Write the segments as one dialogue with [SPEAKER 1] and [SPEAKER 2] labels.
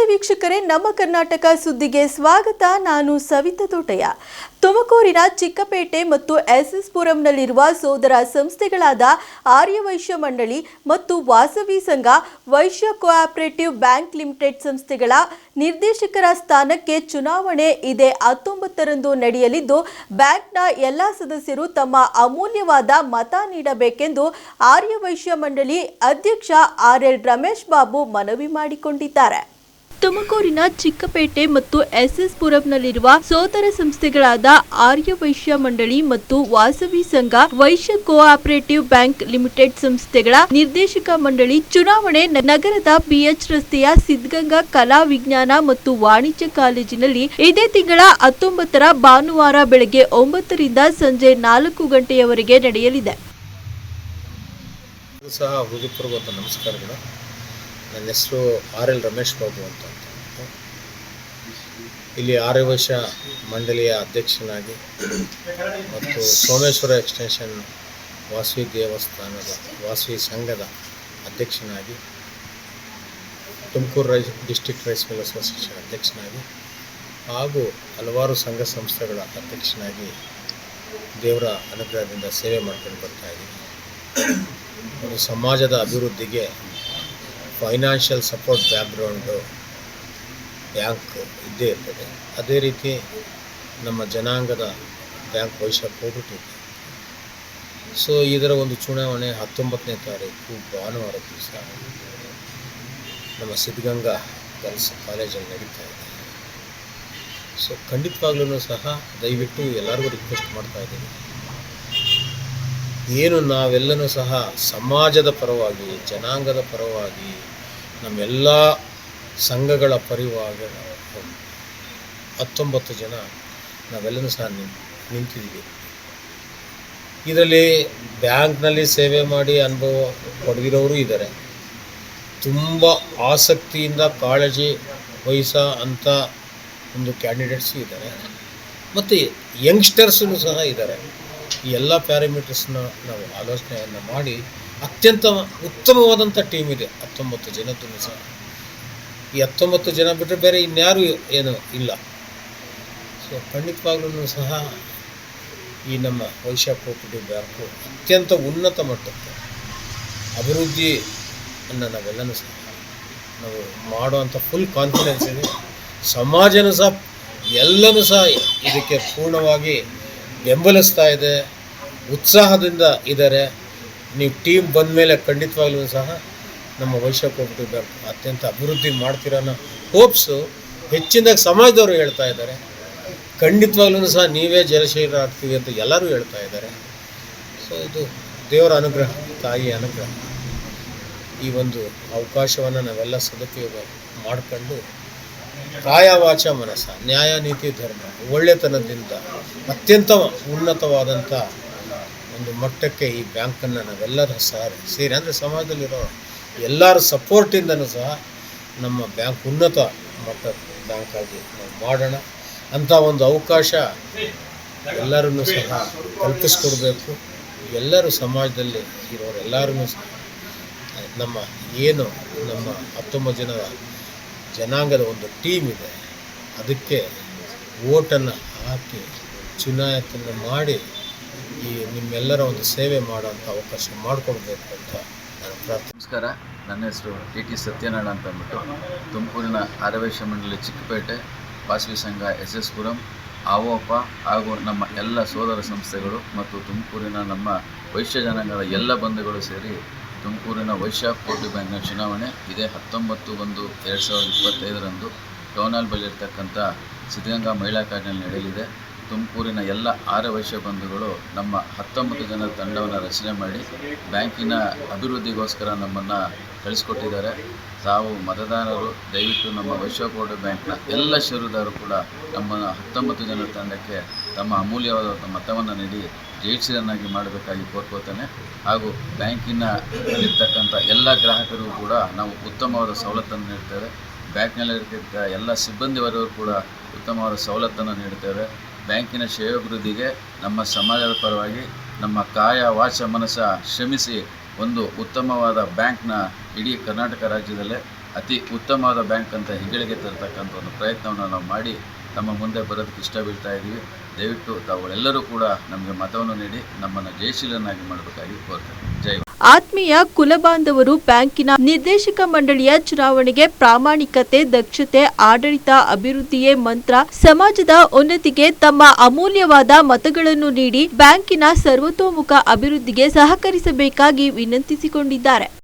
[SPEAKER 1] ನಮಸ್ತೆ ವೀಕ್ಷಕರೇ, ನಮ್ಮ ಕರ್ನಾಟಕ ಸುದ್ದಿಗೆ ಸ್ವಾಗತ. ನಾನು ಸವಿತಾ ತೋಟಯ್ಯ. ತುಮಕೂರಿನ ಚಿಕ್ಕಪೇಟೆ ಮತ್ತು ಎಸ್ಎಸ್ ಪುರಂನಲ್ಲಿರುವ ಸೋದರ ಸಂಸ್ಥೆಗಳಾದ ಆರ್ಯವೈಶ್ಯ ಮಂಡಳಿ ಮತ್ತು ವಾಸವಿ ಸಂಘ, ವೈಶ್ಯ ಕೋಆಪರೇಟಿವ್ ಬ್ಯಾಂಕ್ ಲಿಮಿಟೆಡ್ ಸಂಸ್ಥೆಗಳ ನಿರ್ದೇಶಕರ ಸ್ಥಾನಕ್ಕೆ ಚುನಾವಣೆ ಇದೇ. ಹತ್ತೊಂಬತ್ತರಂದು ನಡೆಯಲಿದ್ದು, ಬ್ಯಾಂಕ್ನ ಎಲ್ಲ ಸದಸ್ಯರು ತಮ್ಮ ಅಮೂಲ್ಯವಾದ ಮತ ನೀಡಬೇಕೆಂದು ಆರ್ಯವೈಶ್ಯ ಮಂಡಳಿ ಅಧ್ಯಕ್ಷ ಆರ್ ಎಲ್ ರಮೇಶ್ ಬಾಬು ಮನವಿ ಮಾಡಿಕೊಂಡಿದ್ದಾರೆ. ತುಮಕೂರಿನ ಚಿಕ್ಕಪೇಟೆ ಮತ್ತು ಎಸ್ಎಸ್ ಪುರಂನಲ್ಲಿರುವ ಸೋದರ ಸಂಸ್ಥೆಗಳಾದ ಆರ್ಯ ವೈಶ್ಯ ಮಂಡಳಿ ಮತ್ತು ವಾಸವಿ ಸಂಘ ವೈಶ್ಯ ಕೋಆಪರೇಟಿವ್ ಬ್ಯಾಂಕ್ ಲಿಮಿಟೆಡ್ ಸಂಸ್ಥೆಗಳ ನಿರ್ದೇಶಕ ಮಂಡಳಿ ಚುನಾವಣೆ ನಗರದ ಬಿಎಚ್ ರಸ್ತೆಯ ಸಿದ್ಧಗಂಗಾ ಕಲಾ ವಿಜ್ಞಾನ ಮತ್ತು ವಾಣಿಜ್ಯ ಕಾಲೇಜಿನಲ್ಲಿ ಇದೇ ತಿಂಗಳ ಹತ್ತೊಂಬತ್ತರ ಭಾನುವಾರ ಬೆಳಗ್ಗೆ ಒಂಬತ್ತರಿಂದ ಸಂಜೆ ನಾಲ್ಕು ಗಂಟೆಯವರೆಗೆ ನಡೆಯಲಿದೆ.
[SPEAKER 2] ಸಹ ನಮಸ್ಕಾರಗಳು. ನನ್ನ ಹೆಸರು ಆರ್ ಎಲ್ ರಮೇಶ್ ಬಾಬು ಅಂತ. ಇಲ್ಲಿ ಆರ್ಯವಶ ಮಂಡಳಿಯ ಅಧ್ಯಕ್ಷನಾಗಿ ಮತ್ತು ಸೋಮೇಶ್ವರ ಎಕ್ಸ್ಟೆನ್ಷನ್ ವಾಸವಿ ದೇವಸ್ಥಾನದ, ವಾಸವಿ ಸಂಘದ ಅಧ್ಯಕ್ಷನಾಗಿ, Tumakuru rice district rice mill association ಅಧ್ಯಕ್ಷನಾಗಿ ಹಾಗೂ ಹಲವಾರು ಸಂಘ ಸಂಸ್ಥೆಗಳ ಅಧ್ಯಕ್ಷನಾಗಿ ದೇವರ ಅನುಗ್ರಹದಿಂದ ಸೇವೆ ಮಾಡ್ಕೊಂಡು ಬರ್ತಾ ಇದ್ದೀನಿ. ಸಮಾಜದ ಅಭಿವೃದ್ಧಿಗೆ ಫೈನಾನ್ಷಿಯಲ್ ಸಪೋರ್ಟ್ ಬ್ಯಾಕ್ಗ್ರೌಂಡು ಬ್ಯಾಂಕ್ ಇದ್ದೇ ಇರ್ತದೆ. ಅದೇ ರೀತಿ ನಮ್ಮ ಜನಾಂಗದ ಬ್ಯಾಂಕ್ ಭವಿಷ್ಯ ಹೋಗ್ಬಿಟ್ಟಿದೆ. ಸೊ ಇದರ ಒಂದು ಚುನಾವಣೆ ಹತ್ತೊಂಬತ್ತನೇ ತಾರೀಕು ಭಾನುವಾರ ದಿವಸ ನಮ್ಮ ಸಿದ್ಧಗಂಗಾ ಗರ್ಲ್ಸ್ ಕಾಲೇಜಲ್ಲಿ ನಡೀತಾ ಇದೆ. ಸೊ ಖಂಡಿತವಾಗ್ಲೂ ಸಹ ದಯವಿಟ್ಟು ಎಲ್ಲರಿಗೂ ರಿಕ್ವೆಸ್ಟ್ ಮಾಡ್ತಾ ಇದ್ದೀನಿ. ಏನು ನಾವೆಲ್ಲನೂ ಸಹ ಸಮಾಜದ ಪರವಾಗಿ, ಜನಾಂಗದ ಪರವಾಗಿ ನಮ್ಮೆಲ್ಲ ಸಂಘಗಳ ಪರಿವಾಗ ಹತ್ತೊಂಬತ್ತು ಜನ ನಾವೆಲ್ಲನೂ ಸಹ ನಿಂತಿದ್ದೀವಿ. ಇದರಲ್ಲಿ ಬ್ಯಾಂಕ್ನಲ್ಲಿ ಸೇವೆ ಮಾಡಿ ಅನುಭವ ಪಡೆದಿರೋರು ಇದ್ದಾರೆ. ತುಂಬ ಆಸಕ್ತಿಯಿಂದ ಕಾಳಜಿ ವಹಿಸ ಅಂಥ ಒಂದು ಕ್ಯಾಂಡಿಡೇಟ್ಸು ಇದ್ದಾರೆ. ಮತ್ತು ಯಂಗ್ಸ್ಟರ್ಸೂ ಸಹ ಇದ್ದಾರೆ. ಈ ಎಲ್ಲ ಪ್ಯಾರಾಮೀಟರ್ಸ್ನ ನಾವು ಆಲೋಚನೆಯನ್ನು ಮಾಡಿ ಅತ್ಯಂತ ಉತ್ತಮವಾದಂಥ ಟೀಮ್ ಇದೆ. ಹತ್ತೊಂಬತ್ತು ಜನದ್ದು ಸಹ. ಈ ಹತ್ತೊಂಬತ್ತು ಜನ ಬಿಟ್ಟರೆ ಬೇರೆ ಇನ್ಯಾರು ಏನು ಇಲ್ಲ. ಸೊ ಖಂಡಿತವಾಗ್ಲೂ ಸಹ ಈ ನಮ್ಮ ವೈಶ್ಯ ಕೋಪರೇಟಿವ್ ಬ್ಯಾಂಕು ಅತ್ಯಂತ ಉನ್ನತ ಮಟ್ಟಕ್ಕೆ ಅಭಿವೃದ್ಧಿಯನ್ನು ನಾವೆಲ್ಲನೂ ಸಹ ನಾವು ಮಾಡುವಂಥ ಫುಲ್ ಕಾನ್ಫಿಡೆನ್ಸ್ ಇದೆ. ಸಮಾಜನೂ ಸಹ ಎಲ್ಲನೂ ಸಹ ಇದಕ್ಕೆ ಪೂರ್ಣವಾಗಿ ಬೆಂಬಲಿಸ್ತಾ ಇದೆ. ಉತ್ಸಾಹದಿಂದ ಇದ್ದಾರೆ. ನೀವು ಟೀಮ್ ಬಂದ ಮೇಲೆ ಖಂಡಿತವಾಗ್ಲೂ ಸಹ ನಮ್ಮ ವೈಶ್ಯ ಕೋಪರೇಟಿವ್ ಅತ್ಯಂತ ಅಭಿವೃದ್ಧಿ ಮಾಡ್ತೀರ ಅನ್ನೋ ಹೋಪ್ಸು ಹೆಚ್ಚಿನದಾಗಿ ಸಮಾಜದವರು ಹೇಳ್ತಾ ಇದ್ದಾರೆ. ಖಂಡಿತವಾಗ್ಲೂ ಸಹ ನೀವೇ ಜಲಶೀಲ ಆಗ್ತೀವಿ ಅಂತ ಎಲ್ಲರೂ ಹೇಳ್ತಾ ಇದ್ದಾರೆ. ಸೊ ಇದು ದೇವರ ಅನುಗ್ರಹ, ತಾಯಿಯ ಅನುಗ್ರಹ. ಈ ಒಂದು ಅವಕಾಶವನ್ನು ನಾವೆಲ್ಲ ಸದುಪಯೋಗ ಮಾಡಿಕೊಂಡು ಕಾಯ ವಾಚ ಮನಸ್ಸ, ನ್ಯಾಯ ನೀತಿ ಧರ್ಮ, ಒಳ್ಳೆತನದಿಂದ ಅತ್ಯಂತ ಉನ್ನತವಾದಂಥ ಒಂದು ಮಟ್ಟಕ್ಕೆ ಈ ಬ್ಯಾಂಕನ್ನು ನಾವೆಲ್ಲರೂ ಸಾರಿ ಸೇರಿ, ಅಂದರೆ ಸಮಾಜದಲ್ಲಿರೋ ಎಲ್ಲರ ಸಪೋರ್ಟಿಂದನೂ ಸಹ ನಮ್ಮ ಬ್ಯಾಂಕ್ ಉನ್ನತ ಮಟ್ಟದ ಬ್ಯಾಂಕಾಗಿ ನಾವು ಮಾಡೋಣ. ಅಂಥ ಒಂದು ಅವಕಾಶ ಎಲ್ಲರನ್ನೂ ಸಹ ಕಲ್ಪಿಸ್ಕೊಡ್ಬೇಕು. ಎಲ್ಲರೂ ಸಮಾಜದಲ್ಲಿ ಇರೋರೆಲ್ಲರೂ ಸಹ, ನಮ್ಮ ಏನು ನಮ್ಮ ಹತ್ತೊಂಬತ್ತು ಜನರ ಜನಾಂಗದ ಒಂದು ಟೀಮ್ ಇದೆ, ಅದಕ್ಕೆ ಓಟನ್ನು ಹಾಕಿ ಚುನಾಯಿತನ್ನು ಮಾಡಿ ಈ ನಿಮ್ಮೆಲ್ಲರ ಒಂದು ಸೇವೆ ಮಾಡೋಂಥ ಅವಕಾಶ ಮಾಡಿಕೊಡ್ಬೇಕು ಅಂತ ನಾನು ಪ್ರಾರ್ಥನೆ
[SPEAKER 3] ನಮಸ್ಕಾರ. ನನ್ನ ಹೆಸರು ಟಿ ಟಿ ಸತ್ಯನಾರಾಯಣ ಅಂತ ಅಂದ್ಬಿಟ್ಟು ತುಮಕೂರಿನ ಆರವೇಶ ಮಂಡಳಿ ಚಿಕ್ಕಪೇಟೆ, ವಾಸವಿ ಸಂಘ ಎಸ್ ಎಸ್ ಪುರಂ ಆವೋಪ ಹಾಗೂ ನಮ್ಮ ಎಲ್ಲ ಸೋದರ ಸಂಸ್ಥೆಗಳು ಮತ್ತು ತುಮಕೂರಿನ ನಮ್ಮ ವೈಶ್ಯ ಜನಾಂಗದ ಎಲ್ಲ ಬಂಧುಗಳು ಸೇರಿ ತುಮಕೂರಿನ ವೈಶ್ಯ ಕೋಟಿ ಬ್ಯಾಂಕ್ನ ಚುನಾವಣೆ ಇದೇ ಹತ್ತೊಂಬತ್ತು ಒಂದು ಎರಡು ಸಾವಿರದ ಇಪ್ಪತ್ತೈದರಂದು ಟೌನ್ ಬಳಿರ್ತಕ್ಕಂಥ ಸಿದ್ಧಗಂಗಾ ಮಹಿಳಾ ಕಾರ್ಡ್ನಲ್ಲಿ ನಡೆಯಲಿದೆ. ತುಮಕೂರಿನ ಎಲ್ಲ ಆರ ವೈಶ್ಯ ಬಂಧುಗಳು ನಮ್ಮ ಹತ್ತೊಂಬತ್ತು ಜನ ತಂಡವನ್ನು ರಚನೆ ಮಾಡಿ ಬ್ಯಾಂಕಿನ ಅಭಿವೃದ್ಧಿಗೋಸ್ಕರ ನಮ್ಮನ್ನು ಕಳಿಸ್ಕೊಟ್ಟಿದ್ದಾರೆ. ತಾವು ಮತದಾರರು, ದಯವಿಟ್ಟು ನಮ್ಮ ವೈಶ್ಯ ಕೋಟಿ ಬ್ಯಾಂಕ್ನ ಎಲ್ಲ ಷೇರುದಾರರು ಕೂಡ ನಮ್ಮ ಹತ್ತೊಂಬತ್ತು ಜನ ತಂಡಕ್ಕೆ ತಮ್ಮ ಅಮೂಲ್ಯವಾದ ಮತವನ್ನು ನೀಡಿ ಜಯಶೀಲನಾಗಿ ಮಾಡಬೇಕಾಗಿ ಕೋರ್ಕೋತಾನೆ. ಹಾಗೂ ಬ್ಯಾಂಕಿನ ಇರ್ತಕ್ಕಂಥ ಎಲ್ಲ ಗ್ರಾಹಕರಿಗೂ ಕೂಡ ನಾವು ಉತ್ತಮವಾದ ಸವಲತ್ತನ್ನು ನೀಡ್ತೇವೆ. ಬ್ಯಾಂಕ್ನಲ್ಲಿರ್ತಕ್ಕ ಎಲ್ಲ ಸಿಬ್ಬಂದಿ ವರ್ಗರು ಕೂಡ ಉತ್ತಮವಾದ ಸವಲತ್ತನ್ನು ನೀಡುತ್ತೇವೆ ಬ್ಯಾಂಕಿನ ಶ್ರೇಯೋಭಿವೃದ್ಧಿಗೆ ನಮ್ಮ ಸಮಾಜದ ಪರವಾಗಿ ನಮ್ಮ ಕಾಯ, ವಾಚ, ಮನಸ್ಸ ಶ್ರಮಿಸಿ ಒಂದು ಉತ್ತಮವಾದ ಬ್ಯಾಂಕ್ನ ಇಡೀ ಕರ್ನಾಟಕ ರಾಜ್ಯದಲ್ಲೇ ಅತಿ ಉತ್ತಮವಾದ ಬ್ಯಾಂಕ್ ಅಂತ ಹೆಗ್ಗಳಿಕೆ ತರತಕ್ಕಂಥ ಒಂದು ಪ್ರಯತ್ನವನ್ನು ನಾವು ಮಾಡಿ ತಮ್ಮ ಮುಂದೆ ಬರೋದಕ್ಕೆ ಇಷ್ಟ ಬೀಳ್ತಾ ಇದ್ದೀವಿ ದಯವಿಟ್ಟು ತಾವುಗಳೆಲ್ಲರೂ ಕೂಡ ನಮಗೆ ಮತವನ್ನು ನೀಡಿ ನಮ್ಮನ್ನು ಜಯಶೀಲನಾಗಿ ಮಾಡಬೇಕಾಗಿ ಕೋರ್ತೇನೆ ಜೈ.
[SPEAKER 1] ಆತ್ಮೀಯ ಕುಲಬಾಂಧವರು ಬ್ಯಾಂಕಿನ ನಿರ್ದೇಶಕ ಮಂಡಳಿಯ ಚುನಾವಣೆಗೆ ಪ್ರಾಮಾಣಿಕತೆ, ದಕ್ಷತೆ, ಆಡಳಿತ, ಅಭಿವೃದ್ಧಿಯೇ ಮಂತ್ರ. ಸಮಾಜದ ಉನ್ನತಿಗೆ ತಮ್ಮ ಅಮೂಲ್ಯವಾದ ಮತಗಳನ್ನು ನೀಡಿ ಬ್ಯಾಂಕಿನ ಸರ್ವತೋಮುಖ ಅಭಿವೃದ್ಧಿಗೆ ಸಹಕರಿಸಬೇಕಾಗಿ ವಿನಂತಿಸಿಕೊಂಡಿದ್ದಾರೆ.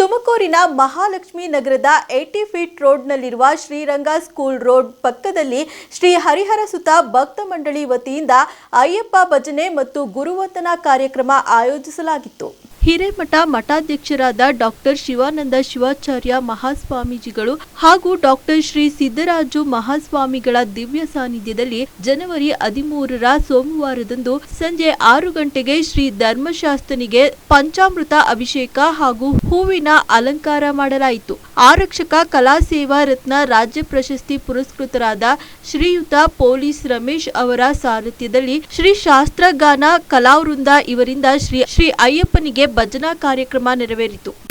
[SPEAKER 1] ತುಮಕೂರಿನ ಮಹಾಲಕ್ಷ್ಮಿ ನಗರದ ಏಟಿ ಫೀಟ್ ರೋಡ್ನಲ್ಲಿರುವ ಶ್ರೀರಂಗ ಸ್ಕೂಲ್ ರೋಡ್ ಪಕ್ಕದಲ್ಲಿ ಶ್ರೀ ಹರಿಹರ ಸುತ ಭಕ್ತ ಮಂಡಳಿ ವತಿಯಿಂದ ಅಯ್ಯಪ್ಪ ಭಜನೆ ಮತ್ತು ಗುರುವಂದನಾ ಕಾರ್ಯಕ್ರಮ ಆಯೋಜಿಸಲಾಗಿತ್ತು. ಹಿರೇಮಠ ಮಠಾಧ್ಯಕ್ಷರಾದ ಡಾಕ್ಟರ್ ಶಿವಾನಂದ ಶಿವಾಚಾರ್ಯ ಮಹಾಸ್ವಾಮೀಜಿಗಳು ಹಾಗೂ ಡಾಕ್ಟರ್ ಶ್ರೀ ಸಿದ್ದರಾಜು ಮಹಾಸ್ವಾಮಿಗಳ ದಿವ್ಯ ಸಾನ್ನಿಧ್ಯದಲ್ಲಿ ಜನವರಿ ಹದಿಮೂರರ ಸೋಮವಾರದಂದು ಸಂಜೆ ಆರು ಗಂಟೆಗೆ ಶ್ರೀ ಧರ್ಮಶಾಸ್ತ್ರನಿಗೆ ಪಂಚಾಮೃತ ಅಭಿಷೇಕ ಹಾಗೂ ಹೂವಿನ ಅಲಂಕಾರ ಮಾಡಲಾಯಿತು. ಆರಕ್ಷಕ ಕಲಾ ಸೇವಾ ರತ್ನ ರಾಜ್ಯ ಪ್ರಶಸ್ತಿ ಪುರಸ್ಕೃತರಾದ ಶ್ರೀಯುತ ಪೊಲೀಸ್ ರಮೇಶ್ ಅವರ ಸಾರಥ್ಯದಲ್ಲಿ ಶ್ರೀ ಶಾಸ್ತ್ರಗಾನ ಕಲಾವೃಂದ ಇವರಿಂದ ಶ್ರೀ ಶ್ರೀ ಅಯ್ಯಪ್ಪನಿಗೆ ಭಜನಾ ಕಾರ್ಯಕ್ರಮ ನೆರವೇರಿತು.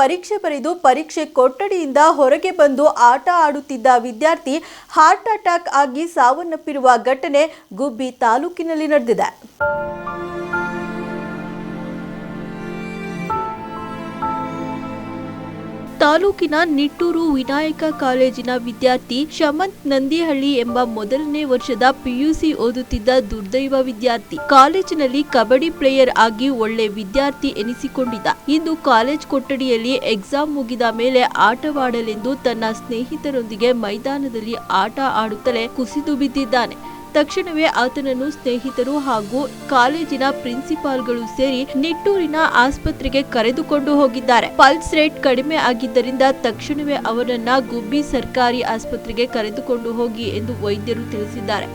[SPEAKER 1] ಪರೀಕ್ಷೆ ಬರೆದು ಪರೀಕ್ಷೆ ಕೊಠಡಿಯಿಂದ ಹೊರಗೆ ಬಂದು ಆಟ ಆಡುತ್ತಿದ್ದ ವಿದ್ಯಾರ್ಥಿ ಹಾರ್ಟ್ ಅಟ್ಯಾಕ್ ಆಗಿ ಸಾವನ್ನಪ್ಪಿರುವ ಘಟನೆ ಗುಬ್ಬಿ ತಾಲೂಕಿನಲ್ಲಿ ನಡೆದಿದೆ. ತಾಲೂಕಿನ ನಿಟ್ಟೂರು ವಿನಾಯಕ ಕಾಲೇಜಿನ ವಿದ್ಯಾರ್ಥಿ ಶಮಂತ್ ನಂದಿಹಳ್ಳಿ ಎಂಬ ಮೊದಲನೇ ವರ್ಷದ ಪಿಯುಸಿ ಓದುತ್ತಿದ್ದ ದುರ್ದೈವ ವಿದ್ಯಾರ್ಥಿ. ಕಾಲೇಜಿನಲ್ಲಿ ಕಬಡ್ಡಿ ಪ್ಲೇಯರ್ ಆಗಿ ಒಳ್ಳೆ ವಿದ್ಯಾರ್ಥಿ ಎನಿಸಿಕೊಂಡಿದ್ದ. ಇಂದು ಕಾಲೇಜ್ ಕೊಠಡಿಯಲ್ಲಿ ಎಕ್ಸಾಮ್ ಮುಗಿದ ಮೇಲೆ ಆಟವಾಡಲೆಂದು ತನ್ನ ಸ್ನೇಹಿತರೊಂದಿಗೆ ಮೈದಾನದಲ್ಲಿ ಆಟ ಆಡುತ್ತಲೇ ಕುಸಿದು ಬಿದ್ದಿದ್ದಾನೆ. ತಕ್ಷಣವೇ ಆತನನ್ನು ಸ್ನೇಹಿತರು ಹಾಗೂ ಕಾಲೇಜಿನ ಪ್ರಿನ್ಸಿಪಾಲ್ಗಳು ಸೇರಿ ನಿಟ್ಟೂರಿನ ಆಸ್ಪತ್ರೆಗೆ ಕರೆದುಕೊಂಡು ಹೋಗಿದ್ದಾರೆ. ಪಲ್ಸ್ ರೇಟ್ ಕಡಿಮೆ ಆಗಿದ್ದರಿಂದ ತಕ್ಷಣವೇ ಅವನನ್ನ ಗುಬ್ಬಿ ಸರ್ಕಾರಿ ಆಸ್ಪತ್ರೆಗೆ ಕರೆದುಕೊಂಡು ಹೋಗಿ ಎಂದು ವೈದ್ಯರು ತಿಳಿಸಿದ್ದಾರೆ.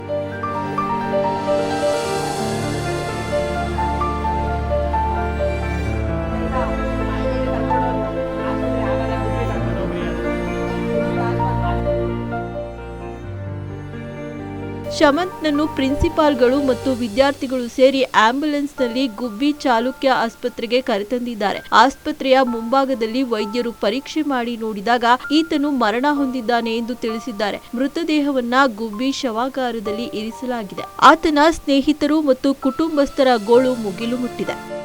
[SPEAKER 1] ಶಮಂತ್ನನ್ನು ಪ್ರಿನ್ಸಿಪಾಲ್ಗಳು ಮತ್ತು ವಿದ್ಯಾರ್ಥಿಗಳು ಸೇರಿ ಆಂಬ್ಯುಲೆನ್ಸ್ನಲ್ಲಿ ಗುಬ್ಬಿ ಚಾಲುಕ್ಯ ಆಸ್ಪತ್ರೆಗೆ ಕರೆತಂದಿದ್ದಾರೆ. ಆಸ್ಪತ್ರೆಯ ಮುಂಭಾಗದಲ್ಲಿ ವೈದ್ಯರು ಪರೀಕ್ಷೆ ಮಾಡಿ ನೋಡಿದಾಗ ಈತನು ಮರಣ ಹೊಂದಿದ್ದಾನೆ ಎಂದು ತಿಳಿಸಿದ್ದಾರೆ. ಮೃತದೇಹವನ್ನ ಗುಬ್ಬಿ ಶವಾಗಾರದಲ್ಲಿ ಇರಿಸಲಾಗಿದೆ. ಆತನ ಸ್ನೇಹಿತರು ಮತ್ತು ಕುಟುಂಬಸ್ಥರ ಗೋಳು ಮುಗಿಲು ಮುಟ್ಟಿದೆ.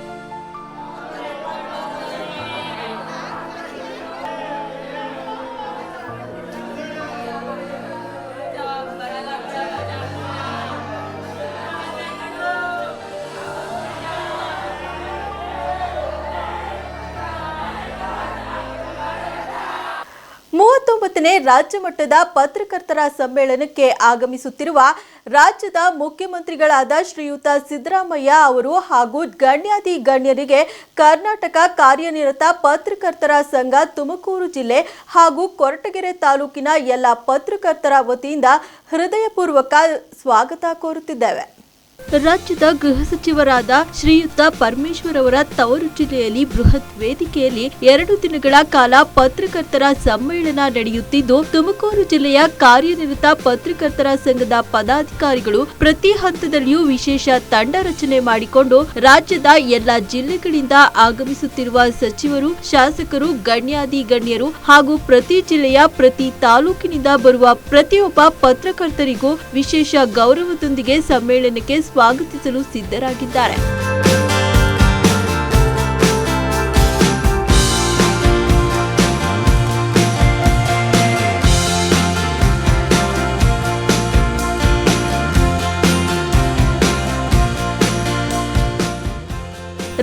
[SPEAKER 1] ಮೂವತ್ತೊಂಬತ್ತನೇ ರಾಜ್ಯ ಮಟ್ಟದ ಪತ್ರಕರ್ತರ ಸಮ್ಮೇಳನಕ್ಕೆ ಆಗಮಿಸುತ್ತಿರುವ ರಾಜ್ಯದ ಮುಖ್ಯಮಂತ್ರಿಗಳಾದ ಶ್ರೀಯುತ ಸಿದ್ದರಾಮಯ್ಯ ಅವರು ಹಾಗೂ ಗಣ್ಯಾತಿ ಗಣ್ಯರಿಗೆ ಕರ್ನಾಟಕ ಕಾರ್ಯನಿರತ ಪತ್ರಕರ್ತರ ಸಂಘ ತುಮಕೂರು ಜಿಲ್ಲೆ ಹಾಗೂ ಕೊರಟಗೆರೆ ತಾಲೂಕಿನ ಎಲ್ಲ ಪತ್ರಕರ್ತರ ವತಿಯಿಂದ ಹೃದಯಪೂರ್ವಕ ಸ್ವಾಗತ ಕೋರುತ್ತಿದ್ದೇವೆ. ರಾಜ್ಯದ ಗೃಹ ಸಚಿವರಾದ ಶ್ರೀಯುತ ಪರಮೇಶ್ವರ್ ಅವರ ತವರು ಜಿಲ್ಲೆಯಲ್ಲಿ ಬೃಹತ್ ವೇದಿಕೆಯಲ್ಲಿ ಎರಡು ದಿನಗಳ ಕಾಲ ಪತ್ರಕರ್ತರ ಸಮ್ಮೇಳನ ನಡೆಯುತ್ತಿದ್ದು, ತುಮಕೂರು ಜಿಲ್ಲೆಯ ಕಾರ್ಯನಿರತ ಪತ್ರಕರ್ತರ ಸಂಘದ ಪದಾಧಿಕಾರಿಗಳು ಪ್ರತಿ ಹಂತದಲ್ಲಿಯೂ ವಿಶೇಷ ತಂಡ ರಚನೆ ಮಾಡಿಕೊಂಡು ರಾಜ್ಯದ ಎಲ್ಲ ಜಿಲ್ಲೆಗಳಿಂದ ಆಗಮಿಸುತ್ತಿರುವ ಸಚಿವರು, ಶಾಸಕರು, ಗಣ್ಯಾದಿ ಗಣ್ಯರು ಹಾಗೂ ಪ್ರತಿ ಜಿಲ್ಲೆಯ ಪ್ರತಿ ತಾಲೂಕಿನಿಂದ ಬರುವ ಪ್ರತಿಯೊಬ್ಬ ಪತ್ರಕರ್ತರಿಗೂ ವಿಶೇಷ ಗೌರವದೊಂದಿಗೆ ಸಮ್ಮೇಳನಕ್ಕೆ ಸ್ವಾಗತಿಸಲು ಸಿದ್ಧರಾಗಿದ್ದಾರೆ.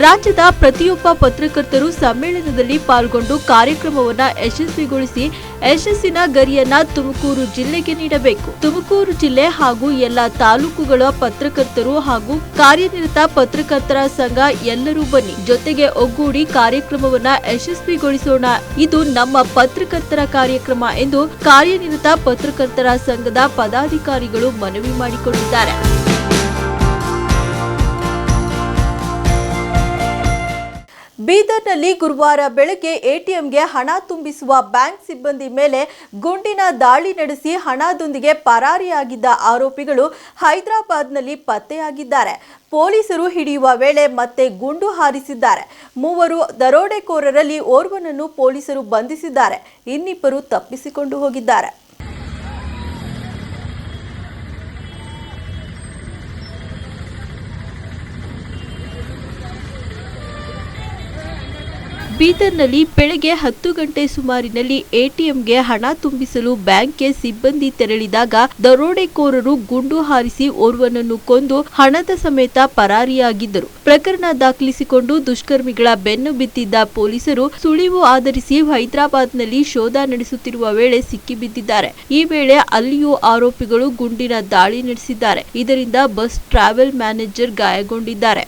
[SPEAKER 1] ರಾಜ್ಯದ ಪ್ರತಿಯೊಬ್ಬ ಪತ್ರಕರ್ತರು ಸಮ್ಮೇಳನದಲ್ಲಿ ಪಾಲ್ಗೊಂಡು ಕಾರ್ಯಕ್ರಮವನ್ನ ಯಶಸ್ವಿಗೊಳಿಸಿ ಯಶಸ್ಸಿನ ಗರಿಯನ್ನ ತುಮಕೂರು ಜಿಲ್ಲೆಗೆ ನೀಡಬೇಕು. ತುಮಕೂರು ಜಿಲ್ಲೆ ಹಾಗೂ ಎಲ್ಲ ತಾಲೂಕುಗಳ ಪತ್ರಕರ್ತರು ಹಾಗೂ ಕಾರ್ಯನಿರತ ಪತ್ರಕರ್ತರ ಸಂಘ ಎಲ್ಲರೂ ಬನ್ನಿ. ಜೊತೆಗೆ ಒಗ್ಗೂಡಿ ಕಾರ್ಯಕ್ರಮವನ್ನ ಯಶಸ್ವಿಗೊಳಿಸೋಣ. ಇದು ನಮ್ಮ ಪತ್ರಕರ್ತರ ಕಾರ್ಯಕ್ರಮ ಎಂದು ಕಾರ್ಯನಿರತ ಪತ್ರಕರ್ತರ ಸಂಘದ ಪದಾಧಿಕಾರಿಗಳು ಮನವಿ ಮಾಡಿಕೊಂಡಿದ್ದಾರೆ. ಬೀದರ್ನಲ್ಲಿ ಗುರುವಾರ ಬೆಳಗ್ಗೆ ಎಟಿಎಂಗೆ ಹಣ ತುಂಬಿಸುವ ಬ್ಯಾಂಕ್ ಸಿಬ್ಬಂದಿ ಮೇಲೆ ಗುಂಡಿನ ದಾಳಿ ನಡೆಸಿ ಹಣದೊಂದಿಗೆ ಪರಾರಿಯಾಗಿದ್ದ ಆರೋಪಿಗಳು ಹೈದರಾಬಾದ್ನಲ್ಲಿ ಪತ್ತೆಯಾಗಿದ್ದಾರೆ. ಪೊಲೀಸರು ಹಿಡಿಯುವ ವೇಳೆ ಮತ್ತೆ ಗುಂಡು ಹಾರಿಸಿದ್ದಾರೆ. ಮೂವರು ದರೋಡೆಕೋರರಲ್ಲಿ ಓರ್ವನನ್ನು ಪೊಲೀಸರು ಬಂಧಿಸಿದ್ದಾರೆ. ಇನ್ನಿಬ್ಬರು ತಪ್ಪಿಸಿಕೊಂಡು ಹೋಗಿದ್ದಾರೆ. ಬೀದರ್ನಲ್ಲಿ ಬೆಳಗ್ಗೆ ಹತ್ತು ಗಂಟೆ ಸುಮಾರಿನಲ್ಲಿ ಎಟಿಎಂಗೆ ಹಣ ತುಂಬಿಸಲು ಬ್ಯಾಂಕ್ಗೆ ಸಿಬ್ಬಂದಿ ತೆರಳಿದಾಗ ದರೋಡೆಕೋರರು ಗುಂಡು ಹಾರಿಸಿ ಓರ್ವನನ್ನು ಕೊಂದು ಹಣದ ಸಮೇತ ಪರಾರಿಯಾಗಿದ್ದರು. ಪ್ರಕರಣ ದಾಖಲಿಸಿಕೊಂಡು ದುಷ್ಕರ್ಮಿಗಳ ಬೆನ್ನು ಬಿದ್ದಿದ್ದ ಪೊಲೀಸರು ಸುಳಿವು ಆಧರಿಸಿ ಹೈದರಾಬಾದ್ನಲ್ಲಿ ಶೋಧ ನಡೆಸುತ್ತಿರುವ ವೇಳೆ ಸಿಕ್ಕಿಬಿದ್ದಿದ್ದಾರೆ. ಈ ವೇಳೆ ಅಲ್ಲಿಯೂ ಆರೋಪಿಗಳು ಗುಂಡಿನ ದಾಳಿ ನಡೆಸಿದ್ದಾರೆ. ಇದರಿಂದ ಬಸ್ ಟ್ರಾವೆಲ್ ಮ್ಯಾನೇಜರ್ ಗಾಯಗೊಂಡಿದ್ದಾರೆ.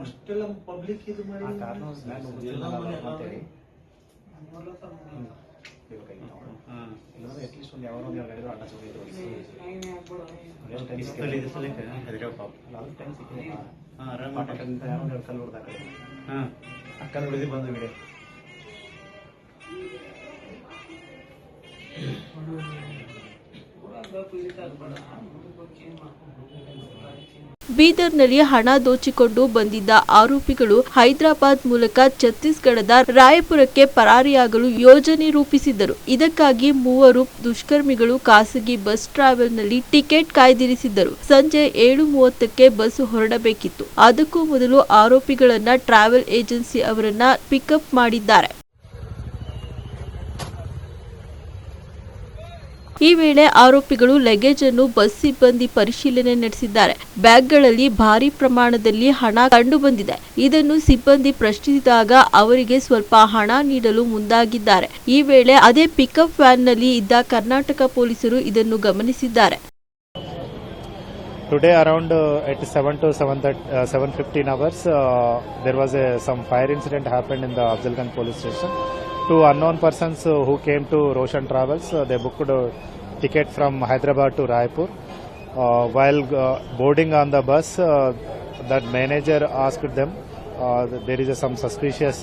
[SPEAKER 4] ಅಷ್ಟೆಲ್ಲ ಪಬ್ಲಿಕ್ ಇದು ಮಾಡಿ ಅಟ್ಲೀಸ್ಟ್ ಒಂದು ಯಾವ ಒಂದು ಎರಡು ಅಡ್ಡ ಹೊಡೆದ ಆ ಕಲ್ಲು ಹೊಡೆದು ಬಂದು ವಿಡಿಯೋ
[SPEAKER 1] ಬೀದರ್ನಲ್ಲಿ ಹಣ ದೋಚಿಕೊಂಡು ಬಂದಿದ್ದ ಆರೋಪಿಗಳು ಹೈದರಾಬಾದ್ ಮೂಲಕ ಛತ್ತೀಸ್ಗಢದ ರಾಯಪುರಕ್ಕೆ ಪರಾರಿಯಾಗಲು ಯೋಜನೆ ರೂಪಿಸಿದ್ದರು. ಇದಕ್ಕಾಗಿ ಮೂವರು ದುಷ್ಕರ್ಮಿಗಳು ಖಾಸಗಿ ಬಸ್ ಟ್ರಾವೆಲ್ನಲ್ಲಿ ಟಿಕೆಟ್ ಕಾಯ್ದಿರಿಸಿದ್ದರು. ಸಂಜೆ ಏಳು ಮೂವತ್ತಕ್ಕೆ ಬಸ್ ಹೊರಡಬೇಕಿತ್ತು. ಅದಕ್ಕೂ ಮೊದಲು ಆರೋಪಿಗಳನ್ನ ಟ್ರಾವೆಲ್ ಏಜೆನ್ಸಿ ಅವರನ್ನ ಪಿಕಪ್ ಮಾಡಿದ್ದಾರೆ. ಈ ವೇಳೆ ಆರೋಪಿಗಳು ಲಗೇಜ್ ಅನ್ನು ಬಸ್ ಸಿಬ್ಬಂದಿ ಪರಿಶೀಲನೆ ನಡೆಸಿದ್ದಾರೆ. ಬ್ಯಾಗ್ಗಳಲ್ಲಿ ಭಾರಿ ಪ್ರಮಾಣದಲ್ಲಿ ಹಣ ಕಂಡುಬಂದಿದೆ. ಇದನ್ನು ಸಿಬ್ಬಂದಿ ಪ್ರಶ್ನಿಸಿದಾಗ ಅವರಿಗೆ ಸ್ವಲ್ಪ ಹಣ ನೀಡಲು ಮುಂದಾಗಿದ್ದಾರೆ. ಈ ವೇಳೆ ಅದೇ ಪಿಕಪ್ ವ್ಯಾನ್ನಲ್ಲಿ ಇದ್ದ ಕರ್ನಾಟಕ ಪೊಲೀಸರು ಇದನ್ನು ಗಮನಿಸಿದ್ದಾರೆ.
[SPEAKER 4] Today around uh, seven 7 seven 7, uh, 7.15 hours uh, was a some fire incident incident in in the police station. Two unknown persons who came to Roshan Travels, uh, they booked a ticket from Hyderabad to Raipur. Uh, while uh, boarding on the bus, that manager asked them, there is some suspicious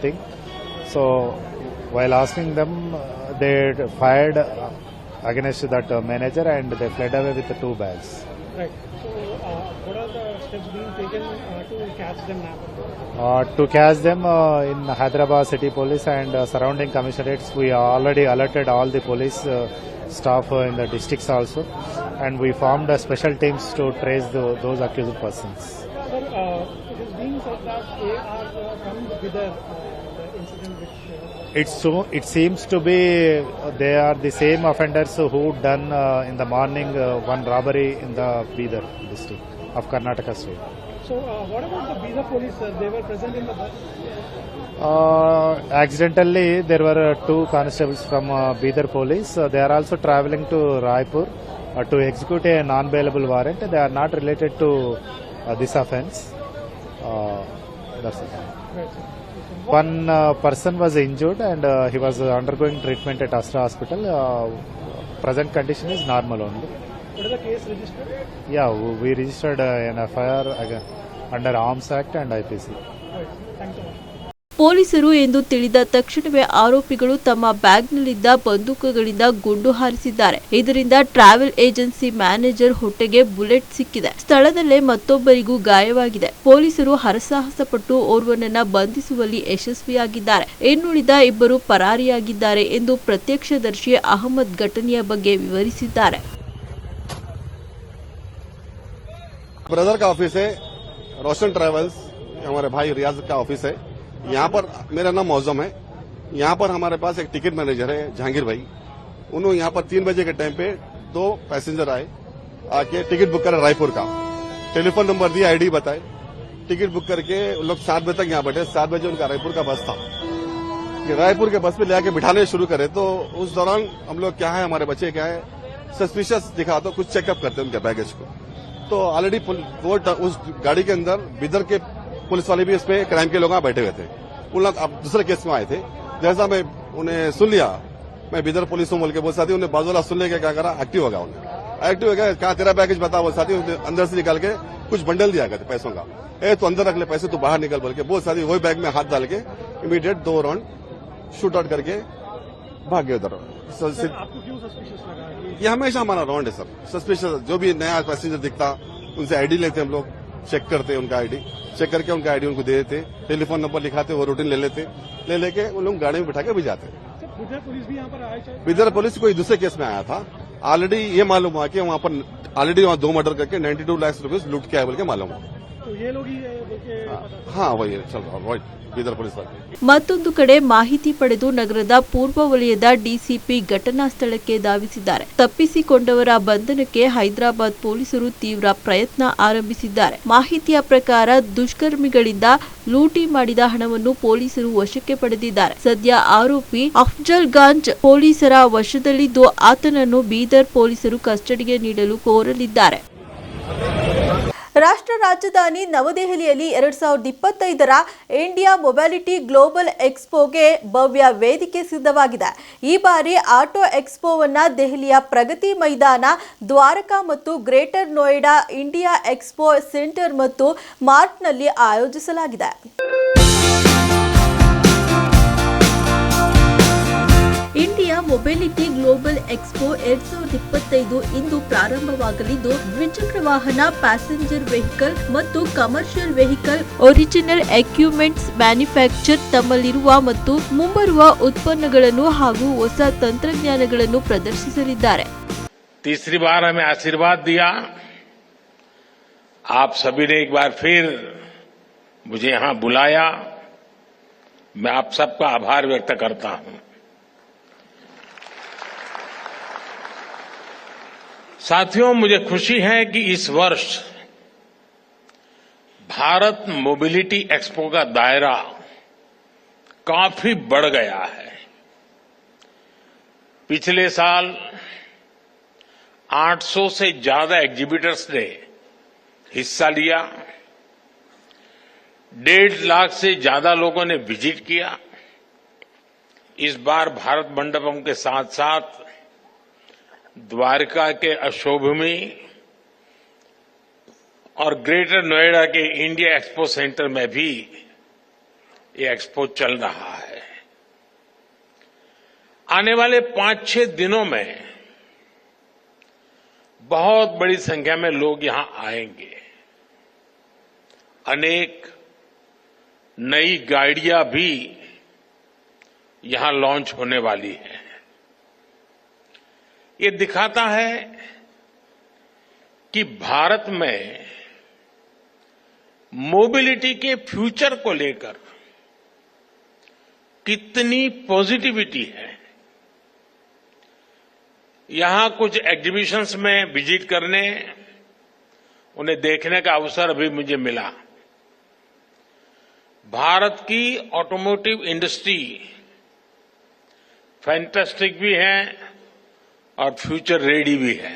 [SPEAKER 4] thing. So while asking them, they fired against that manager and they fled away with the two bags.
[SPEAKER 5] Right. So, uh, what are the steps being taken uh, to catch them now?
[SPEAKER 4] Uh, to catch them uh, in Hyderabad City Police and uh, surrounding commissionates, we already alerted all the police uh, staff uh, in the districts also, and we formed uh, special teams to trace the, those accused persons.
[SPEAKER 5] Sir, uh, it is being said that they are uh, uh, the incident which. Uh,
[SPEAKER 4] It's so, it seems to be uh, they are the same offenders who done uh, in the morning uh, one robbery in the Bidar district of Karnataka state.
[SPEAKER 5] so, uh, what about the Bidar police? Sir? They were present in the bus.
[SPEAKER 4] Uh, accidentally, there were uh, two constables from uh, Bidar police. Uh, they are also traveling to Raipur uh, to execute a non-bailable warrant. They are not related to uh, this offence. Uh, that's it.
[SPEAKER 5] Right.
[SPEAKER 4] One uh, person was injured and uh, he was uh, undergoing treatment at Astra Hospital. Uh, present condition is normal only.
[SPEAKER 5] What the case registered?
[SPEAKER 4] Yeah, we registered uh, an FIR under Arms Act and IPC.
[SPEAKER 5] Right.
[SPEAKER 1] ಪೊಲೀಸರು ಎಂದು ತಿಳಿದ ತಕ್ಷಣವೇ ಆರೋಪಿಗಳು ತಮ್ಮ ಬ್ಯಾಗ್ನಲ್ಲಿದ್ದ ಬಂದೂಕುಗಳಿಂದ ಗುಂಡು ಹಾರಿಸಿದ್ದಾರೆ ಇದರಿಂದ travel agency manager ಹೊಟ್ಟೆಗೆ ಬುಲೆಟ್ ಸಿಕ್ಕಿದೆ ಸ್ಥಳದಲ್ಲೇ ಮತ್ತೊಬ್ಬರಿಗೂ ಗಾಯವಾಗಿದೆ ಪೊಲೀಸರು ಹರಸಾಹಸ ಪಟ್ಟು ಓರ್ವನನ್ನ ಬಂಧಿಸುವಲ್ಲಿ ಯಶಸ್ವಿಯಾಗಿದ್ದಾರೆ ಇನ್ನುಳಿದ ಇಬ್ಬರು ಪರಾರಿಯಾಗಿದ್ದಾರೆ ಎಂದು ಪ್ರತ್ಯಕ್ಷದರ್ಶಿ ಅಹಮದ್ ಘಟನೆಯ ಬಗ್ಗೆ ವಿವರಿಸಿದ್ದಾರೆ
[SPEAKER 6] ब्रदर का ऑफिस है रोशन ट्रेवल्स हमारे भाई रियाज का ऑफिस है यहाँ पर मेरा नाम मौजम है। यहाँ पर हमारे पास एक टिकट मैनेजर है, जहांगीर भाई। उन्होंने यहाँ पर तीन बजे के टाइम पे दो पैसेंजर आए, आके टिकट बुक करे रायपुर का। टेलीफोन नंबर दिया, आईडी बताए। टिकट बुक करके उन लोग सात बजे तक यहाँ बैठे, सात बजे उनका रायपुर का बस था। रायपुर के बस पे ले बिठाने शुरू करे तो उस दौरान हम लोग क्या है, हमारे बच्चे क्या है सस्पिशियस दिखा तो कुछ चेकअप करते उनके बैगेज को। तो ऑलरेडी वो उस गाड़ी के अंदर, बिदर के पुलिस वाले भी इस इसमें क्राइम के लोग वहाँ बैठे हुए थे। उन लोग अब दूसरे केस में आए थे। जैसा मैं उन्हें सुन लिया मैं बिदर पुलिस हूँ बोल के बोल साथी उन्हें बाजूला सुन लेके क्या करा? एक्टिव हो गया उन्हें। एक्टिव हो गया कहा तेरा बैगेज बता वो साथी उसने अंदर से निकाल के कुछ बंडल दिया गया पैसों का। ए तू अंदर रख ले पैसे तू बाहर निकल बोल के। बोल साथी वही बैग में हाथ डाल के इमीडिएट दो राउंड शूट आउट करके भाग गए उधर
[SPEAKER 5] ये
[SPEAKER 6] हमेशा हमारा राउंड है सर। सस्पिशियस जो भी नया पैसेंजर दिखता उनसे आईडी लेते हम लोग चेक करते उनका आईडी चेक करके उनका आईडी उनको दे देते टेलीफोन नंबर लिखाते वो रूटीन ले लेते ले लेके उन लोग गाड़ी में बिठा के भी जाते
[SPEAKER 5] बिदर पुलिस
[SPEAKER 6] कोई दूसरे केस में आया था। ऑलरेडी ये मालूम हुआ कि वहाँ पर ऑलरेडी वहाँ दो मर्डर करके 92 टू लाख रुपीज़ लूट के आए बोल के मालूम हुआ।
[SPEAKER 1] ಮತ್ತೊಂದು ಕಡೆ ಮಾಹಿತಿ ಪಡೆದು ನಗರದ ಪೂರ್ವ ವಲಯದ ಡಿಸಿಪಿ ಘಟನಾ ಸ್ಥಳಕ್ಕೆ ಧಾವಿಸಿದ್ದಾರೆ. ತಪ್ಪಿಸಿಕೊಂಡವರ ಬಂಧನಕ್ಕೆ ಹೈದರಾಬಾದ್ ಪೊಲೀಸರು ತೀವ್ರ ಪ್ರಯತ್ನ ಆರಂಭಿಸಿದ್ದಾರೆ. ಮಾಹಿತಿಯ ಪ್ರಕಾರ ದುಷ್ಕರ್ಮಿಗಳಿಂದ ಲೂಟಿ ಮಾಡಿದ ಹಣವನ್ನು ಪೊಲೀಸರು ವಶಕ್ಕೆ ಪಡೆದಿದ್ದಾರೆ. ಸದ್ಯ ಆರೋಪಿ ಅಫ್ಜಲ್ ಗಾಂಜ್ ಪೊಲೀಸರ ವಶದಲ್ಲಿದ್ದು ಆತನನ್ನು ಬೀದರ್ ಪೊಲೀಸರು ಕಸ್ಟಡಿಗೆ ನೀಡಲು ಕೋರಲಿದ್ದಾರೆ. ರಾಷ್ಟ್ರ ರಾಜಧಾನಿ ನವದೆಹಲಿಯಲ್ಲಿ ಎರಡ್ ಸಾವಿರದ ಇಪ್ಪತ್ತೈದರ ಇಂಡಿಯಾ ಮೊಬಿಲಿಟಿ ಗ್ಲೋಬಲ್ ಎಕ್ಸ್ಪೋಗೆ ಭವ್ಯ ವೇದಿಕೆ ಸಿದ್ಧವಾಗಿದೆ. ಈ ಬಾರಿ ಆಟೋ ಎಕ್ಸ್ಪೋವನ್ನು ದೆಹಲಿಯ ಪ್ರಗತಿ ಮೈದಾನ, ದ್ವಾರಕಾ ಮತ್ತು greater Noida India expo centre ಮತ್ತು ಮಾರ್ಟ್ನಲ್ಲಿ ಆಯೋಜಿಸಲಾಗಿದೆ. ಮೊಬಿಲಿಟಿ ಗ್ಲೋಬಲ್ ಎಕ್ಸ್ಪೋ ಎರಡ್ ಸಾವಿರದ ಇಪ್ಪತ್ತೈದು ಇಂದು ಪ್ರಾರಂಭವಾಗಲಿದ್ದು ದ್ವಿಚಕ್ರ ವಾಹನ ಪ್ಯಾಸೆಂಜರ್ ವೆಹಿಕಲ್ ಮತ್ತು commercial vehicle original equipments manufacture ತಮ್ಮಲ್ಲಿರುವ ಮತ್ತು ಮುಂಬರುವ ಉತ್ಪನ್ನಗಳನ್ನು ಹಾಗೂ ಹೊಸ ತಂತ್ರಜ್ಞಾನಗಳನ್ನು ಪ್ರದರ್ಶಿಸಲಿದ್ದಾರೆ
[SPEAKER 7] तीसरी बार हमें आशीर्वाद दिया आप सभी ने एक बार फिर मुझे यहां बुलाया मैं आप सबका आभार व्यक्त करता हूं साथियों, मुझे खुशी है कि इस वर्ष भारत मोबिलिटी एक्सपो का दायरा काफ़ी बढ़ गया है। पिछले साल 800 से ज़्यादा एग्जीबिटर्स ने हिस्सा लिया। डेढ़ लाख से ज़्यादा लोगों ने विज़िट किया। इस बार भारत मंडपम के साथ साथ द्वारका के अशोभमी और ग्रेटर नोएडा के इंडिया एक्सपो सेंटर में भी ये एक्सपो चल रहा है। आने वाले पाँच छह दिनों में बहुत बड़ी संख्या में लोग यहाँ आएँगे। अनेक नई गाड़ियाँ भी यहाँ लॉन्च होने वाली हैं। ये दिखाता है कि भारत में मोबिलिटी के फ्यूचर को लेकर कितनी पॉजिटिविटी है। यहाँ कुछ एग्जीबिशंस में विज़िट करने, उन्हें देखने का अवसर अभी मुझे मिला। भारत की ऑटोमोटिव इंडस्ट्री फैंटास्टिक भी है। और फ्यूचर रेडी भी है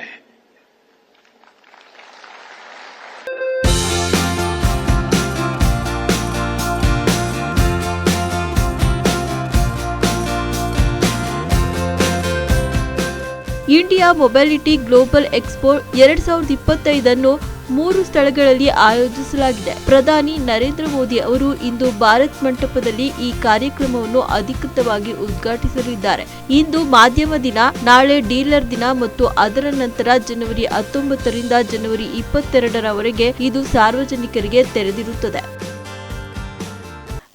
[SPEAKER 1] ಇಂಡಿಯಾ ಮೊಬಿಲಿಟಿ ಗ್ಲೋಬಲ್ ಎಕ್ಸ್ಪೋ ಎರಡ್ ಸಾವಿರದ ಇಪ್ಪತ್ತೈದನ್ನು ಮೂರು ಸ್ಥಳಗಳಲ್ಲಿ ಆಯೋಜಿಸಲಾಗಿದೆ. ಪ್ರಧಾನಿ ನರೇಂದ್ರ ಮೋದಿ ಅವರು ಇಂದು ಭಾರತ್ ಮಂಟಪದಲ್ಲಿ ಈ ಕಾರ್ಯಕ್ರಮವನ್ನು ಅಧಿಕೃತವಾಗಿ ಉದ್ಘಾಟಿಸಲಿದ್ದಾರೆ. ಇಂದು ಮಾಧ್ಯಮ ದಿನ, ನಾಳೆ ಡೀಲರ್ ದಿನ ಮತ್ತು ಅದರ ನಂತರ ಜನವರಿ ಹತ್ತೊಂಬತ್ತರಿಂದ ಜನವರಿ ಇಪ್ಪತ್ತೆರಡರವರೆಗೆ ಇದು ಸಾರ್ವಜನಿಕರಿಗೆ ತೆರೆದಿರುತ್ತದೆ.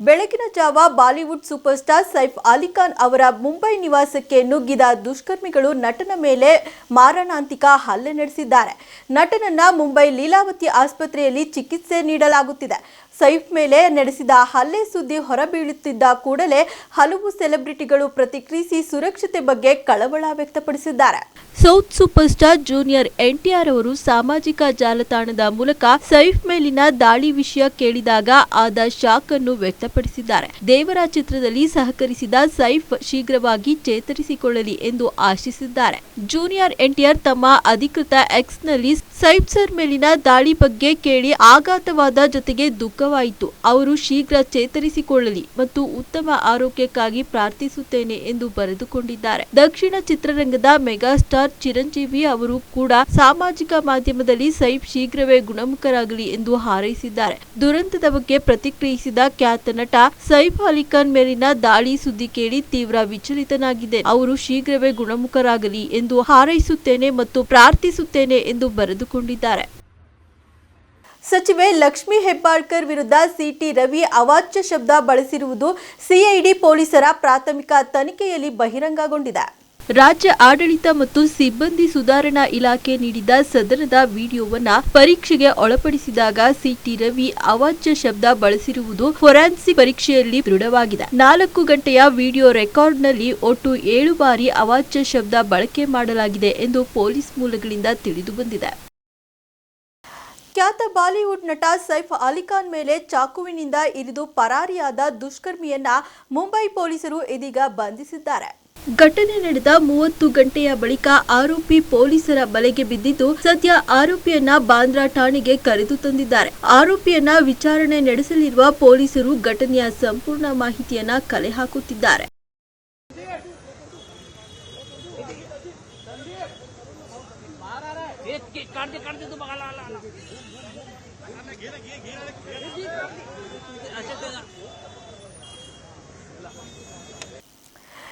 [SPEAKER 1] ಬೆಳಗಿನ ಜಾವ Bollywood super star Saif Ali Khan ಅವರ ಮುಂಬೈ ನಿವಾಸಕ್ಕೆ ನುಗ್ಗಿದ ದುಷ್ಕರ್ಮಿಗಳು ನಟನ ಮೇಲೆ ಮಾರಣಾಂತಿಕ ಹಲ್ಲೆ ನಡೆಸಿದ್ದಾರೆ. ನಟನನ್ನ ಮುಂಬೈ ಲೀಲಾವತಿ ಆಸ್ಪತ್ರೆಯಲ್ಲಿ ಚಿಕಿತ್ಸೆ ನೀಡಲಾಗುತ್ತಿದೆ. ಸೈಫ್ ಮೇಲೆ ನಡೆಸಿದ ಹಲ್ಲೆ ಸುದ್ದಿ ಹೊರಬೀಳುತ್ತಿದ್ದ ಕೂಡಲೇ ಹಲವು ಸೆಲೆಬ್ರಿಟಿಗಳು ಪ್ರತಿಕ್ರಿಯಿಸಿ ಸುರಕ್ಷತೆ ಬಗ್ಗೆ ಕಳವಳ ವ್ಯಕ್ತಪಡಿಸಿದ್ದಾರೆ. South super star junior NTR ಅವರು ಸಾಮಾಜಿಕ ಜಾಲತಾಣದ ಮೂಲಕ ಸೈಫ್ ಮೇಲಿನ ದಾಳಿ ವಿಷಯ ಕೇಳಿದಾಗ ಆದ ಶಾಕ್ ಅನ್ನು ವ್ಯಕ್ತಪಡಿಸಿದ್ದಾರೆ. ದೇವರ ಚಿತ್ರದಲ್ಲಿ ಸಹಕರಿಸಿದ ಸೈಫ್ ಶೀಘ್ರವಾಗಿ ಚೇತರಿಸಿಕೊಳ್ಳಲಿ ಎಂದು ಆಶಿಸಿದ್ದಾರೆ. ಜೂನಿಯರ್ ಎನ್ಟಿಆರ್ ತಮ್ಮ ಅಧಿಕೃತ ಎಕ್ಸ್ನಲ್ಲಿ ಸೈಫ್ ಸರ್ ಮೇಲಿನ ದಾಳಿ ಬಗ್ಗೆ ಕೇಳಿ ಆಘಾತವಾದ ಜೊತೆಗೆ ದುಃಖವಾಯಿತು. ಅವರು ಶೀಘ್ರ ಚೇತರಿಸಿಕೊಳ್ಳಲಿ ಮತ್ತು ಉತ್ತಮ ಆರೋಗ್ಯಕ್ಕಾಗಿ ಪ್ರಾರ್ಥಿಸುತ್ತೇನೆ ಎಂದು ಬರೆದುಕೊಂಡಿದ್ದಾರೆ. ದಕ್ಷಿಣ ಚಿತ್ರರಂಗದ ಮೆಗಾಸ್ಟಾರ್ ಚಿರಂಜೀವಿ ಅವರು ಕೂಡ ಸಾಮಾಜಿಕ ಮಾಧ್ಯಮದಲ್ಲಿ ಸೈಬ್ ಶೀಘ್ರವೇ ಗುಣಮುಖರಾಗಲಿ ಎಂದು ಹಾರೈಸಿದ್ದಾರೆ. ದುರಂತದ ಬಗ್ಗೆ ಪ್ರತಿಕ್ರಿಯಿಸಿದ ಖ್ಯಾತ ನಟ ಸೈಫ್ ಅಲಿಖಾನ್ ಮೇಲಿನ ದಾಳಿ ಸುದ್ದಿ ಕೇಳಿ ತೀವ್ರ ವಿಚಲಿತನಾಗಿದೆ. ಅವರು ಶೀಘ್ರವೇ ಗುಣಮುಖರಾಗಲಿ ಎಂದು ಹಾರೈಸುತ್ತೇನೆ ಮತ್ತು ಪ್ರಾರ್ಥಿಸುತ್ತೇನೆ ಎಂದು ಬರೆದುಕೊಂಡಿದ್ದಾರೆ ಸಚಿವೆ ಲಕ್ಷ್ಮಿ ಹೆಬ್ಬಾಳ್ಕರ್ ವಿರುದ್ಧ ಸಿಟಿ ರವಿ ಅವಾಚ್ಯ ಶಬ್ದ ಬಳಸಿರುವುದು ಸಿಐಡಿ ಪೊಲೀಸರ ಪ್ರಾಥಮಿಕ ತನಿಖೆಯಲ್ಲಿ ಬಹಿರಂಗಗೊಂಡಿದೆ. ರಾಜ್ಯ ಆಡಳಿತ ಮತ್ತು ಸಿಬ್ಬಂದಿ ಸುಧಾರಣಾ ಇಲಾಖೆ ನೀಡಿದ ಸದನದ ವಿಡಿಯೋವನ್ನ ಪರೀಕ್ಷೆಗೆ ಒಳಪಡಿಸಿದಾಗ ಸಿಟಿ ರವಿ ಅವಾಚ್ಯ ಶಬ್ದ ಬಳಸಿರುವುದು ಫೊರೆನ್ಸಿಕ್ ಪರೀಕ್ಷೆಯಲ್ಲಿ ದೃಢವಾಗಿದೆ. ನಾಲ್ಕು ಗಂಟೆಯ ವಿಡಿಯೋ ರೆಕಾರ್ಡ್ನಲ್ಲಿ ಒಟ್ಟು ಏಳು ಬಾರಿ ಅವಾಚ್ಯ ಶಬ್ದ ಬಳಕೆ ಮಾಡಲಾಗಿದೆ ಎಂದು ಪೊಲೀಸ್ ಮೂಲಗಳಿಂದ ತಿಳಿದುಬಂದಿದೆ ಖ್ಯಾತ ಬಾಲಿವುಡ್ ನಟ ಸೈಫ್ ಅಲಿಖಾನ್ ಮೇಲೆ ಚಾಕುವಿನಿಂದ ಇರಿದು ಪರಾರಿಯಾದ ದುಷ್ಕರ್ಮಿಯನ್ನ ಮುಂಬೈ ಪೊಲೀಸರು ಇದೀಗ ಬಂಧಿಸಿದ್ದಾರೆ. ಘಟನೆ ನಡೆದ ಮೂವತ್ತು ಗಂಟೆಯ ಬಳಿಕ ಆರೋಪಿ ಪೊಲೀಸರ ಬಲೆಗೆ ಬಿದ್ದಿದ್ದು, ಸದ್ಯ ಆರೋಪಿಯನ್ನ ಬಾಂದ್ರಾ ಠಾಣೆಗೆ ಕರೆದು ತಂದಿದ್ದಾರೆ. ಆರೋಪಿಯನ್ನ ವಿಚಾರಣೆ ನಡೆಸಲಿರುವ ಪೊಲೀಸರು ಘಟನೆಯ ಸಂಪೂರ್ಣ ಮಾಹಿತಿಯನ್ನ ಕಲೆ ಹಾಕುತ್ತಿದ್ದಾರೆ.